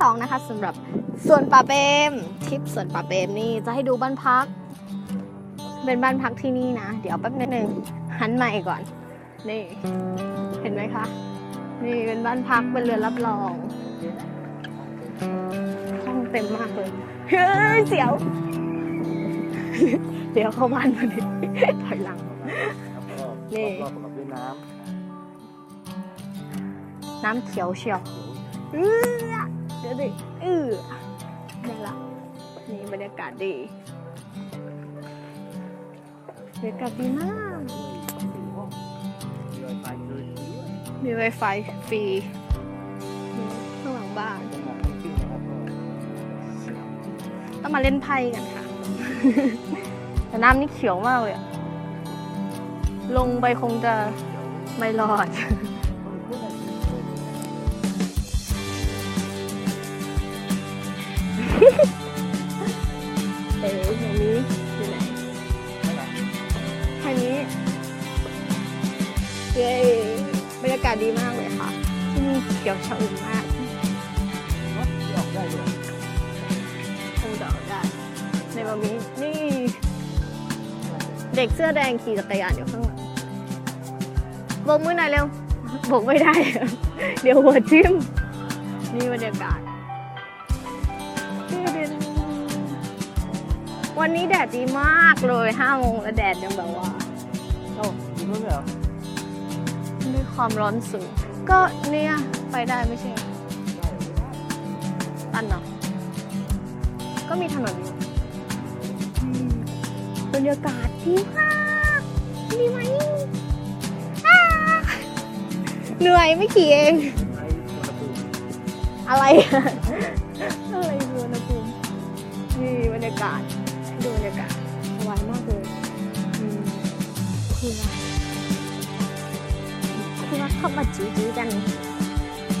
สองนะคะสำหรับส่วนป่าเปมทริปส่วนป่าเปมนี่จะให้ดูบ้านพัก เป็นบ้านพักที่นี่นะ เดี๋ยวแป๊บนึงหันใหม่ก่อน นี่ เห็นไหมคะ นี่เป็นบ้านพักเป็นเรือนรับรองห้องเต็มมากเลยเฮ้ยเสียว เดี๋ยวเข้าบ้านมาดิถอยหลัง นี่ รอบๆกับด้วยน้น้ำเขียวเชียวำเออ เดี๋ยวดิเออนี่ละนี่บรรยากาศดีบรรยากาศดีมากมีไวไฟฟรีข้างหลังบ้านต้องมาเล่นไพ่กันค่ะ แต่น้ำนี่เขียวมากเลยอะลงไปคงจะไม่รอด เอ๋ทางนี้อยู่ไหนไม่หรอกทางนี้เย้บรรยากาศดีมากเลยค่ะ ที่นี่เขียวชอุ่มมากรถที่ออกได้ด้วยคงจะเอาได้ ในบะมีนี่ เด็กเสื้อแดงขี่จักรยานอยู่ข้างหลังบกมือหน่อยเร็วบกไม่ได้ เดี๋ยวหัวทิ่มนี่บรรยากาศ วันนี้แดดดีมากเลยห้าโมงแล้วแดดยังแบบว่าเอ้ามีรถด้วยเหรอด้วยความร้อนสูงก็เนี่ยไปได้ไม่ใช่เหรอได้ไม่ได้ตันเนาะก็มีถนนอยู่อืมบรรยากาศดีมากดีไหมอ้าเหนื่อยไม่ขี่เองไอ้อุณหภูมิอะไรอะไรคืออุณหภูมินี่บรรยากาศ ดูบรรยากาศสบายมากเลยคือคือว่าเข้ามาจีจีกัน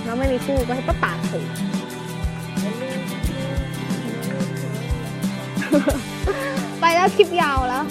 แล้วไม่มีคู่ก็ให้ป้าตากสิไปแล้วคลิปยาวแล้ว